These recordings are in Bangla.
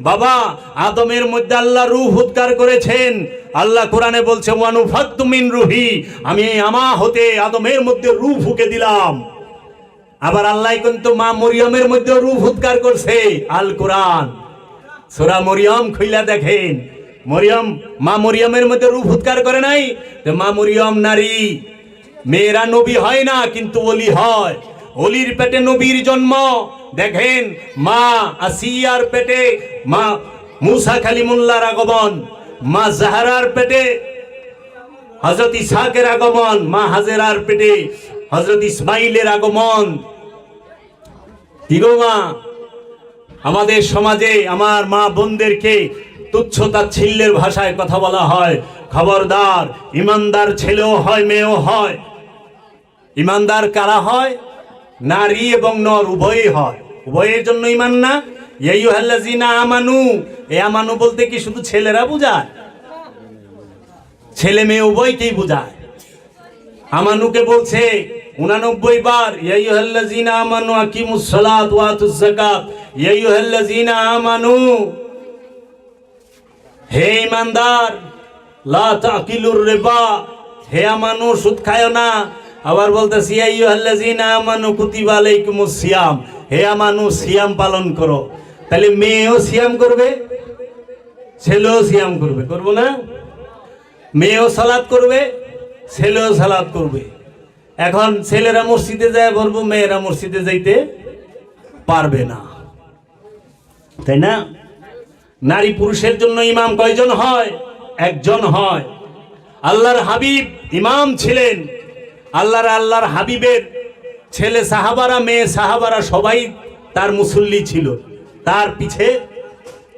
বাবা, আদমের মধ্যে আল্লাহ রূহ উদ্গার করেছেন। আল্লাহ কোরআনে বলছে ওয়ানু রুহি। আমি আমা হতে আদমের মধ্যে রূহ ফুকে দিলাম। আবার আল্লাহ কিন্তু মা মরিয়মের মধ্যে রূহ উদ্গার করছে, আল কোরআন। সোরা মরিয়ম খুইলা দেখেন। মরিয়ম, মা মরিয়মের মধ্যে রূপ উদ্গার করে নাই? মা মরিয়ম নারী। মেয়েরা নবী হয় না, কিন্তু অলি হয়। অলির পেটে নবীর জন্ম। দেখেন মা আসিয়ার পেটে, মা মুসা খালিমুল্লার আগমন, মা জাহারার পেটে হজরত ইসাকের আগমন, মা হাজেরার পেটে হজরত ইসমাইলের আগমন। মা? আমাদের সমাজে আমার মা বোনদেরকে তুচ্ছ তাচ্ছিল্যের ভাষায় কথা বলা হয়। খবরদার, ইমানদার ছেলেও হয়, মেয়েও হয়। ইমানদার কারা হয়? নারী এবং নর উভয়ই হয়। উভয়ের জন্য ইমান না? আমানু। এ আমানু বলতে কি শুধু ছেলেরা বোঝায়? ছেলে মেয়ে উভয়কেই বোঝায়। আমানুকে বলছে, উনানব্বই বার ইয়াইয়ুহাল্লাযিনা আমানু আমানু, হে ইমানদার লা তাকিলুর রিবা। হে আমানু, সুদ খায় না। আবার ইয়াইয়ুহাল্লাযিনা আমানু সিয়াম। হে আমানু, সিয়াম পালন করো। তাহলে মেয়েও সিয়াম করবে, ছেলেও সিয়াম করবে। করব না? মেয়েও সালাদ করবে, ছেলেও সালাদ করবে। এখন ছেলেরা মসজিদে যায় বলব, মেয়েরা মসজিদে যাইতে পারবে না। তাই না? নারী পুরুষের জন্য ইমাম কয়জন হয়? একজন হয়। আল্লাহর হাবিব ইমাম ছিলেন। আল্লাহর আল্লাহর হাবিবের ছেলে সাহাবারা, মেয়ে সাহাবারা সবাই তার মুসল্লি ছিল। তার পিছে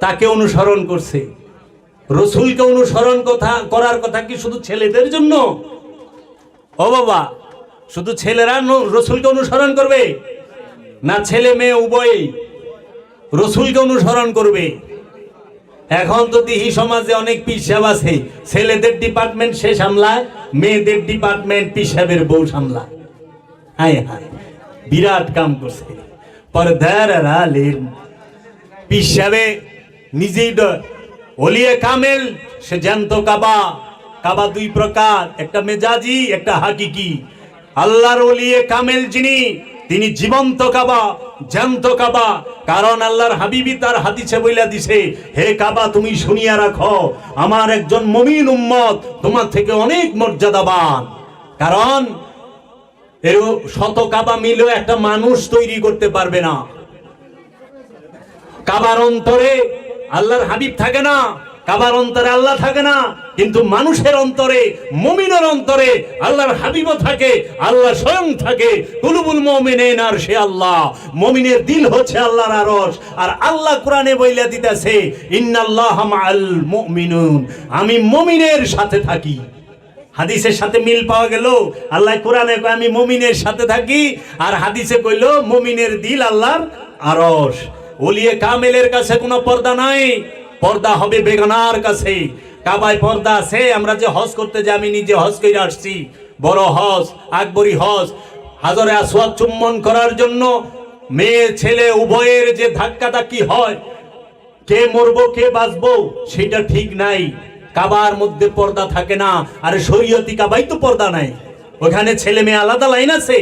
তাকে অনুসরণ করছে। রসুলকে অনুসরণ কথা, করার কথা কি শুধু ছেলেদের জন্য? ও বাবা, শুধু ছেলেরা রসুলকে অনুসরণ করবে? না ছেলে মেয়ে উভয়ই রসুলকে অনুসরণ করবে? এখন তো দিহি সমাজে অনেক পিসাব আছে। ছেলেদের ডিপার্টমেন্ট সে সামলায়, মেয়েদের ডিপার্টমেন্ট পিসাবের বউ সামলায়। হায় হায়, বিরাট কাম করছে। পর্দার আলের পিসাবে নিজেই ওলিয়ে কামেল, সে জ্যান্ত কাবা। কাবা দুই প্রকার, একটা মেজাজি, একটা হাকিকি। আল্লাহর ওলিয়ে কামেল যিনি তিনি জীবন্ত কাবা, জ্যান্ত কাবা, কারণ আল্লাহর হাবিবি তার হাদিসে বইলা দিছে, হে কাবা, তুমি শুনিয়া রাখো, আমার একজন মমিন উম্মত তোমার থেকে অনেক মর্যাদাবান। কারণ এর শত কাবা মিলেও একটা মানুষ তৈরি করতে পারবে না। কাবার অন্তরে আল্লাহর হাবিব থাকে না। কাবার অন্তরে আল্লাহ থাকে না, কিন্তু মানুষের অন্তরে, মমিনের অন্তরে আল্লাহর হাবিবও থাকে, আল্লাহ স্বয়ং থাকে। কুলুবুল মমিনেন, আর সে আল্লাহ। মমিনের দিল হচ্ছে আল্লাহর আরস আর আল্লাহ কোরআনে বইলা দিতেছে, ইন্নাল্লাহ মাআল মুমিনুন। আমি মমিনের সাথে থাকি। হাদিসের সাথে মিল পাওয়া গেল। আল্লাহ কোরআনে আমি মমিনের সাথে থাকি। আর হাদিসে কইল, মমিনের দিল আল্লাহর আরস ওলিয়ে কামেলের কাছে কোনো পর্দা নাই। পর্দা হবে বেগানার কাছে। কাবায় পর্দা আছে, আমরা যে হজ করতে যাই, আমি নিজে হজ করে আসছি। বড় হজ, আকবরী হজ, হাজরে আসওয়াদ চুম্বন করার জন্য মেয়ে, ছেলে, উভয়ের যে ধাক্কা ধাক্কি হয়, কে মরবো, কে বাঁচবো, সেটা ঠিক নাই। কাবার মধ্যে পর্দা থাকে না, আর শরীয়তি কাবাই তো পর্দা নাই। ওখানে ছেলে মেয়ে আলাদা লাইন আছে।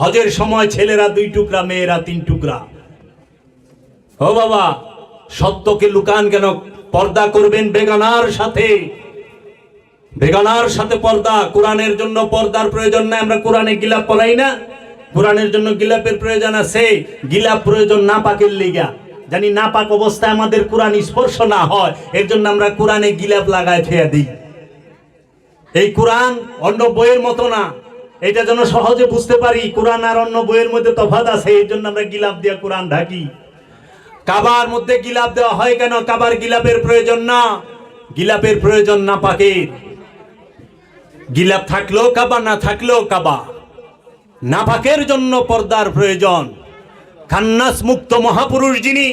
হজের সময় ছেলেরা দুই টুকরা, মেয়েরা তিন টুকরা। ও বাবা সত্যকে লুকান কেন? পর্দা করবেন বেগানার সাথে। বেগানার সাথে পর্দা, কোরআনের জন্য পর্দার প্রয়োজন নাই, আমরা কোরআনে গিলাপ পড়াই না। কোরআনের জন্য গিলাপের প্রয়োজন আছে। গিলাপ প্রয়োজন না পাকের লিগা। জানি না পাক অবস্থায় আমাদের কোরআন স্পর্শ না হয়, এর জন্য আমরা কোরআনে গিলাপ লাগায় ফেয়া দিই। এই কোরআন অন্য বইয়ের মতো না। এটা যেন সহজে বুঝতে পারি, কোরআন আর অন্য বইয়ের মধ্যে তফাৎ আছে এই জন্য আমরা গিলাপ দিয়ে কোরআন ঢাকি। কাবার মধ্যে গিলাপ দেওয়া হয় কেন? কাবার গিলাপের প্রয়োজন না। গিলাপের প্রয়োজন না পাকের গিলাপ থাকলেও কাবা, না থাকলেও কাবা। নাপাকের জন্য পর্দার প্রয়োজন। খান্নাস মুক্ত মহাপুরুষ যিনি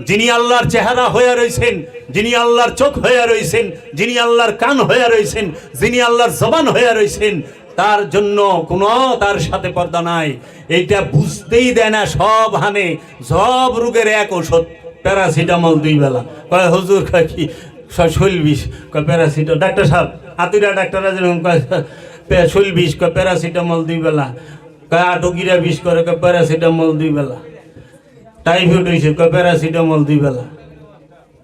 যিনি আল্লাহর চেহারা হয়ে রয়েছেন যিনি আল্লাহর চোখ হয়ে রয়েছেন যিনি আল্লাহর কান হয়ে রয়েছেন যিনি আল্লাহর জবান হয়ে রয়েছেন তার জন্য কোনো তার সাথে পর্দা নাই। এইটা বুঝতেই দেয় না সব হানে। সব রোগের এক ঔষধ, প্যারাসিটামল দুই বেলা। কয়, হুজুর, কয় কি শৈল বিষ? কয়, প্যারাসিটামল। ডাক্তার সাহেব হাতুরা ডাক্তাররা যেরকম শৈল বিষ? কয়, প্যারাসিটামল দুই বেলা। কয় আটকিরা বিষ? করে কয়, প্যারাসিটামল দুই বেলা। টাইফয়েড হয়েছে কয়, প্যারাসিটামল দুই বেলা।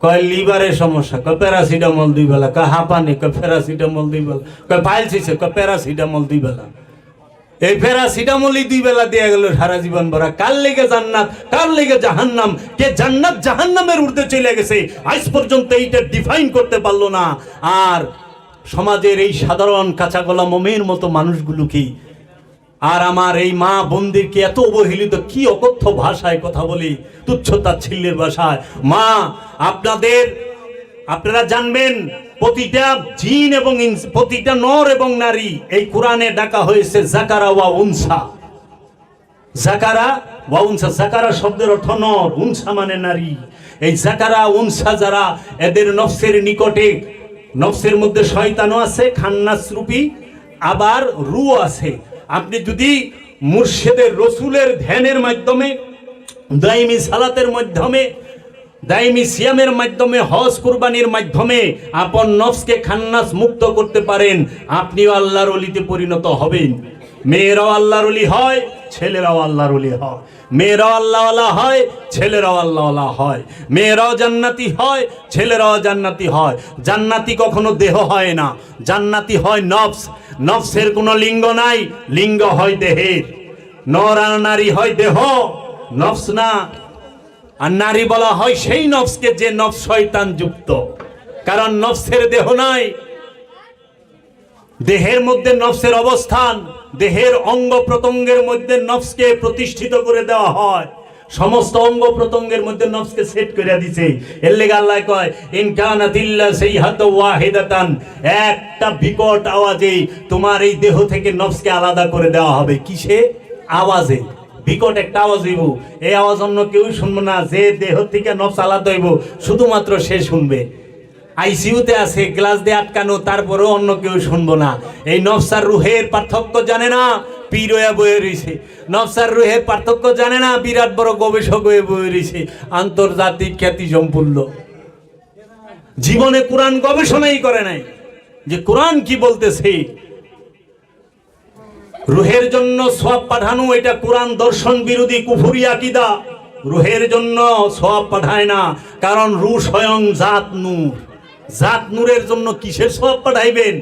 কয়, লিভারের সমস্যা? কয়, প্যারাসিটামল দুই বেলা। কয় হাঁপানি কয়, প্যারাসিটামল দুই বেলা। কয় হয়েছে কয়, প্যারাসিটামল দুই বেলা। এই প্যারাসিটামলই দুই বেলা দিয়ে গেল সারা জীবন ভরা। কার লেগে জান্নাত? কার লেগে জাহান্নাম? কে জান্নাত জাহান্নামের ঊর্ধ্বে চলে গেছে? আজ পর্যন্ত এইটা ডিফাইন করতে পারল না। আর সমাজের এই সাধারণ কাঁচাগোলা মোমের মতো মানুষগুলো কি আর আমার এই মা বোনদেরকে এত অবহেলিত, কি অকথ্য ভাষায় কথা বলি? তুচ্ছ তাচ্ছিল্যের ভাষায়। মা, আপনাদের, আপনারা জানবেন, প্রতিটা জিন এবং প্রতিটা নর এবং নারী এই কোরআনে ডাকা হয়েছে জাকারা ওয়া উনসা। জাকারা ওয়া উনসা, জাকারা শব্দের অর্থ নর, উনসা মানে নারী। এই জাকারা, উনসা যারা এদের নফসের নিকটে, নফসের মধ্যে শয়তানও আছে, খান্নাস রূপী, আবার রু আছে। আপনি যদি মুর্শেদের রসুলের ধ্যানের মাধ্যমে, দাইমি সালাতের মাধ্যমে, দাইমি সিয়ামের মাধ্যমে, হজ কুরবানির মাধ্যমে আপন নফসকে খান্নাস মুক্ত করতে পারেন, আপনিও আল্লাহর অলিতে পরিণত হবেন। মেয়েরাও আল্লাহর অলি হয়, ছেলেরাও আল্লাহর অলি হয়। মেয়েরাও আল্লাহওয়ালা হয়, ছেলেরাও আল্লাহওয়ালা হয়। মেয়েরাও জান্নাতি হয়, ছেলেরাও জান্নাতি হয়। জান্নাতি কখনো দেহ হয় না। জান্নাতি হয় নফস। নফসের কোনো লিঙ্গ নাই, লিঙ্গ হয় দেহের। নর আর নারী হয় দেহ, নফস না। আর নারী বলা হয় সেই নফসকে যে নফস শয়তান যুক্ত। কারণ নফসের দেহ নাই, দেহের মধ্যে নফসের অবস্থান। দেহের অঙ্গ প্রত্যঙ্গের মধ্যে নফসকে প্রতিষ্ঠিত করে দেওয়া হয়। সমস্ত অঙ্গ প্রত্যঙ্গের মধ্যে নফসকে সেট করে দিছে। এর লেগে আল্লাহ কয় ইনকানাতিল্লা সেই হাত ওয়াহিদাতান একটা বিকট আওয়াজে তোমার এই দেহ থেকে নফসকে আলাদা করে দেওয়া হবে। কিসে? আওয়াজে। বিকট একটা আওয়াজ হইব। এই আওয়াজ অন্য কেউ শুনব না। যে দেহ থেকে নফস আলাদা হইব, শুধুমাত্র সে শুনবে। আইসিইউতে আছে, গ্লাস দিয়ে আটকানো, তারপরেও অন্য কেউ শুনব না। এই নফসার রুহের পার্থক্য জানে না, পীর হয়ে বয়ে রয়েছে নফসার রুহের পার্থক্য জানে না, বিরাট বড় গবেষক হয়ে বয়ে রয়েছে আন্তর্জাতিক খ্যাতি সম্পূর্ণ। জীবনে কোরআন গবেষণাই করে নাই। যে কোরআন কি বলতেছে? রুহের জন্য সব পাঠানো, এটা কোরআন দর্শন বিরোধী কুফুরি আকিদা। রুহের জন্য সব পাঠায় না, কারণ রু স্বয়ং জাত নূর। জাত নূরের জন্য কিসের সব পাঠাইবেন?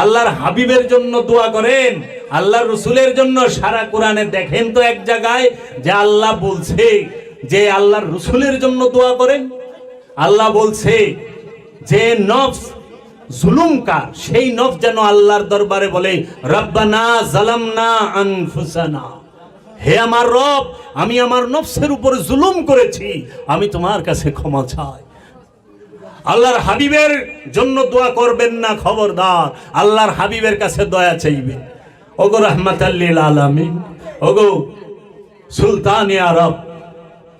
আল্লাহর হাবিবের জন্য দোয়া করেন, আল্লাহর রসুলের জন্য সারা কোরআনে দেখেন তো এক জায়গায় যে আল্লাহ বলছে যে আল্লাহর রসুলের জন্য দোয়া করেন। আল্লাহ বলছে যে নফস জুলুমকার সেই নফ যেন আল্লাহর দরবারে বলে, রব্বানা জালামনা আনফুসানা। হে আমার রব, আমি আমার নফসের উপর জুলুম করেছি, আমি তোমার কাছে ক্ষমা চাই। আল্লাহর হাবিবের জন্য দোয়া করবেন না খবরদার। আল্লাহর হাবিবের কাছে দয়া চাইবেন ওগো রহমতাল্লিল আলামিন, ওগো সুলতান আরব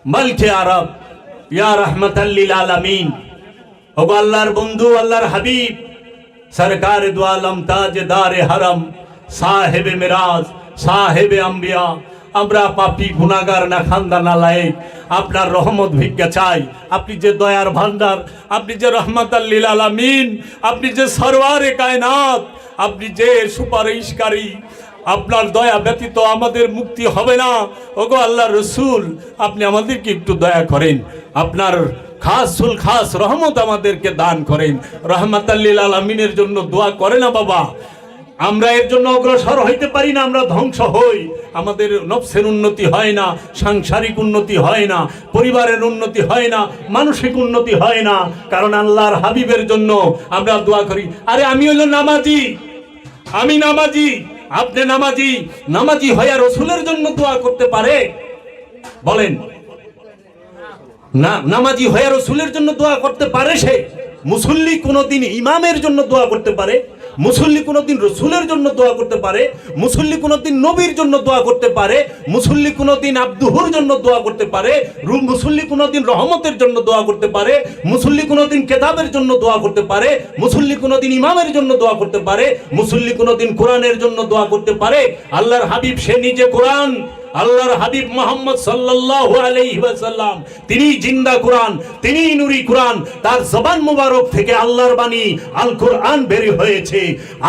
মালকে আরব ইয়া রহমতাল্লিল আলামিন। ওগো আল্লাহর বন্ধু, আল্লাহর হাবিব, সরকার দোয়ালম তাজদারে হারম সাহেবে মিরাজ সাহেবে আম্বিয়া আমরা পাপি গুনাগার না খান্দা না লায়েক। আপনার রহমত ভিক্ষা চাই। আপনি যে দয়ার ভান্ডার আপনি যে রহমত আল্লিল আলামিন, আপনি যে সরওয়ারে কায়নাত, আপনি যে সুপারিশকারী, আপনার দয়া ব্যতীত আমাদের মুক্তি হবে না। ওগো আল্লাহ রসুল, আপনি আমাদেরকে একটু দয়া করেন। আপনার খাস সুল খাস রহমত আমাদেরকে দান করেন। রহমতাল্লিল আলমিনের জন্য দোয়া করে না বাবা। আমরা এর জন্য অগ্রসর হইতে পারি না, আমরা ধ্বংস হই। আমাদের নফসের উন্নতি হয় না, সাংসারিক উন্নতি হয় না, পরিবারের উন্নতি হয় না, মানসিক উন্নতি হয় না। কারণ আল্লাহর হাবিবের জন্য আমরা দোয়া করি, আরে আমি হইল নামাজি, আমি নামাজি, আপনি নামাজি নামাজি হইয়া রসুলের জন্য দোয়া করতে পারে? বলেন, না, নামাজি হয়ে রসুলের জন্য দোয়া করতে পারে সে? মুসল্লি কোনোদিন ইমামের জন্য দোয়া করতে পারে? মুসল্লি কোনোদিন রসুলের জন্য দোয়া করতে পারে, মুসল্লি কোনোদিন নবীর জন্য দোয়া করতে পারে, মুসল্লি কোনোদিন আব্দুহুর জন্য দোয়া করতে পারে, রু- মুসল্লি কোনোদিন রহমতের জন্য দোয়া করতে পারে, মুসল্লি কোনোদিন কেতাবের জন্য দোয়া করতে পারে, মুসল্লি কোনোদিন ইমামের জন্য দোয়া করতে পারে, মুসল্লি কোনোদিন কোরআনের জন্য দোয়া করতে পারে। আল্লাহর হাবিব সে নিজে কোরআন আল্লাহর হাবিব মোহাম্মদ সাল্লাল্লাহু আলাইহি ওয়াসাল্লাম, তিনি জিন্দা কোরআন, তিনি নুরি কোরআন, তার জবান মুবারক থেকে আল্লাহর বাণী আল কোরআন বের হয়েছে।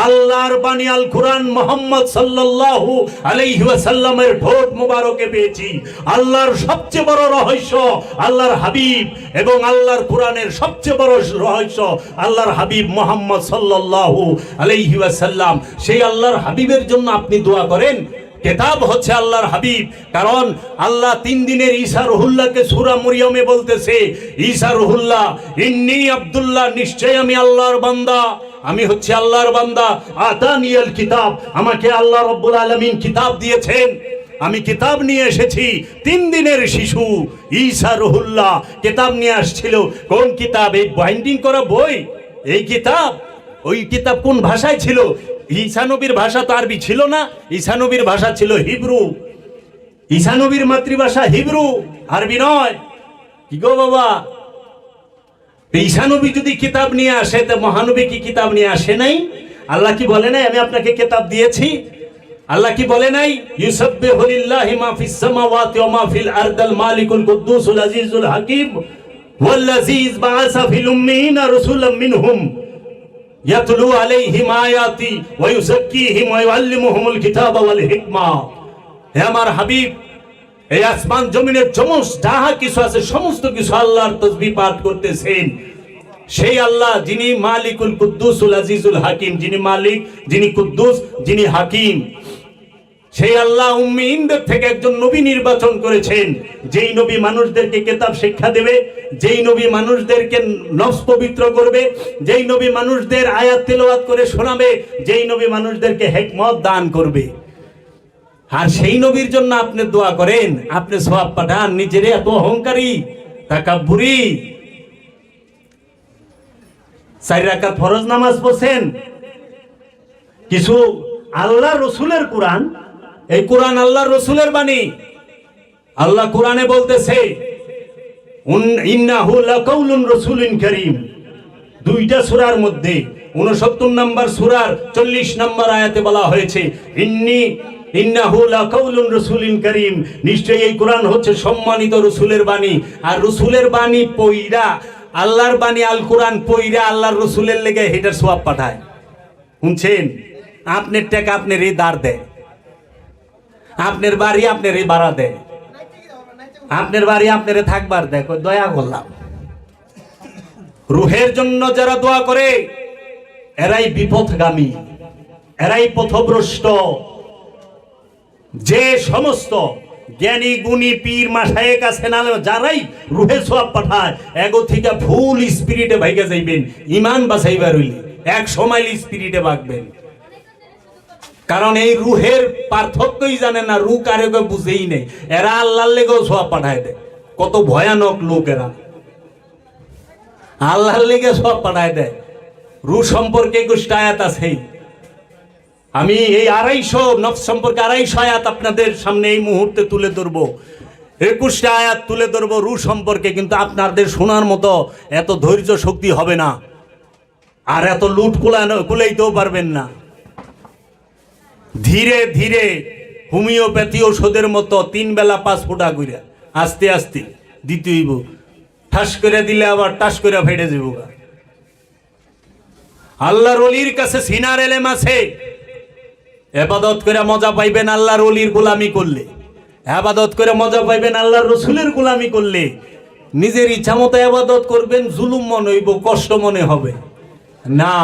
আল্লাহর বাণী আল কোরআন মোহাম্মদ সাল্লাল্লাহু আলাইহি ওয়াসাল্লামের ঠোঁট মুবারকে পেয়েছি। আল্লাহর সবচেয়ে বড় রহস্য আল্লাহর হাবিব এবং আল্লাহর কোরআনের সবচেয়ে বড় রহস্য আল্লাহর হাবিব মোহাম্মদ সাল্লাল্লাহু আলাইহি ওয়াসাল্লাম। সেই আল্লাহর হাবিবের জন্য আপনি দোয়া করেন। কেতাব হচ্ছে আল্লাহর হাবিব। কারণ আল্লাহ তিন দিনের ঈসা রহুল্লাহকে সুরা মরিয়মে বলতেছে, ঈশা রহুল্লাহ, ইন্নি আব্দুল্লাহ নিশ্চয় আমি আল্লাহর বান্দা। আমি হচ্ছে আল্লাহর বান্দা। আতানিয়াল কিতাব, আমাকে আল্লাহ রব্বুল আলামিন কিতাব দিয়েছেন। আমি কিতাব নিয়ে এসেছি, তিন দিনের শিশু ঈসা রহুল্লাহ। কিতাব নিয়ে আসছিল, কোন কিতাব? এই বাইন্ডিং করা বই? এই কিতাব? ওই কিতাব কোন ভাষায় ছিল? ঈসানবীর ভাষা তো আরবি ছিল না, ঈশানবীর ভাষা ছিল হিব্রু। ঈসানবীর মাতৃভাষা হিব্রু, আরবি নয়। কি গো বাবা? ঈসানবী যদি কিতাব নিয়ে আসে, তো মহানবী কি কিতাব নিয়ে আসে নাই? আল্লাহ কি বলে নাই, আমি আপনাকে কিতাব দিয়েছি? আল্লাহ কি বলে নাই? ইউসাব্বিহু লিল্লাহি মা ফিস সামাওয়াতি ওয়া মা ফিল আরদিল মালিকুল কুদ্দুসুল আজিজুল হাকিম। ওয়াল্লাযী বাআসা ফিল উম্মিয়িনা রাসূলাম মিনহুম। এই আসমান জমিনের সমস্ত কিছু আছে, সমস্ত কিছু আল্লাহর তসবি পাঠ করতেছেন। সেই আল্লাহ যিনি মালিকুল কুদ্দুসুল আজিজুল হাকিম, যিনি মালিক, যিনি কুদ্দুস, যিনি হাকিম। সেই আল্লাহ উম্মিনদের থেকে একজন নবী নির্বাচন করেছেন। যেই নবী মানুষদেরকে কেতাব শিক্ষা দেবে, যেই নবী মানুষদেরকে নফস পবিত্র করবে, যেই নবী মানুষদের আয়াত তেলাওয়াত করে শোনাবে, যেই নবী মানুষদেরকে হেকমত দান করবে। আর সেই নবীর জন্য আপনি দোয়া করেন, আপনি সব পাঠান, নিজের এত অহংকারী, তাকাব্বুরি। চার রাকাত ফরজ নামাজ পড়ছেন। কিছু আল্লাহ রসুলের কোরআন এই কোরআন আল্লাহ রসুলের বাণী। আল্লাহ কোরআনে বলতেছে কারীম। দুইটা সূরার মধ্যে 69 নম্বর সূরার 40 নম্বর আয়াতে বলা হয়েছে, ইন্নি কারীম। নিশ্চয়ই এই কোরআন হচ্ছে সম্মানিত রসুলের বাণী। আর রসুলের বাণী পইরা আল্লাহর বাণী আল কোরআন পইরা আল্লাহর রসুলের লেগে হেটার সোয়াব পাঠায়। শুনছেন? আপনার টাকা আপনার এই দাঁড় দেয়। আপনার বাড়ি আপনার ভাড়া দেয়। আপনার বাড়ি আপনার থাকবার দেখো দয়া করলাম। রুহের জন্য যারা দোয়া করে, এরাই বিপথগামী, এরাই পথভ্রষ্ট। যে সমস্ত জ্ঞানী, গুণী, পীর মাসায়ে কাছে না, যারাই রুহে সব পাঠায়, এগো থেকে ফুল স্পিরিটে ভাইগে যাইবেন ইমান বাঁচাইবার হইলে, এক সময় স্পিরিটে বাঁকবেন কারণ এই রুহের পার্থক্যই জানে না, রু কারে বুঝেই নেই। এরা আল্লাহর লেগেও সব পাঠায় দেয়। কত ভয়ানক লোক এরা। আল্লাহর লেগে সব পাঠায় দেয়। রু সম্পর্কে একুশটা আয়াত আছেই। আমি এই আড়াইশো, নফস সম্পর্কে আড়াইশো আয়াত আপনাদের সামনে এই মুহূর্তে তুলে ধরবো। একুশটা আয়াত তুলে ধরবো রু সম্পর্কে, কিন্তু আপনাদের শোনার মতো এত ধৈর্য শক্তি হবে না। আর এত লুট কুলানো কুলাইতেও পারবেন না। ধীরে ধীরে হোমিওপ্যাথি ওষুধের মতো তিন বেলা পাঁচ ফোঁটা করে আস্তে আস্তে দিতে হইব। ঠাস করে দিলে আবার টাস করে ফেটে যাব আল্লাহর অলির কাছে সিনার এলেম আছে। এবাদত করে মজা পাইবেন আল্লাহর অলির গোলামি করলে। আবাদত করে মজা পাইবেন আল্লাহর রসুলের গোলামি করলে। নিজের ইচ্ছা মতো আবাদত করবেন, জুলুম মনে হইব, কষ্ট মনে হবে। না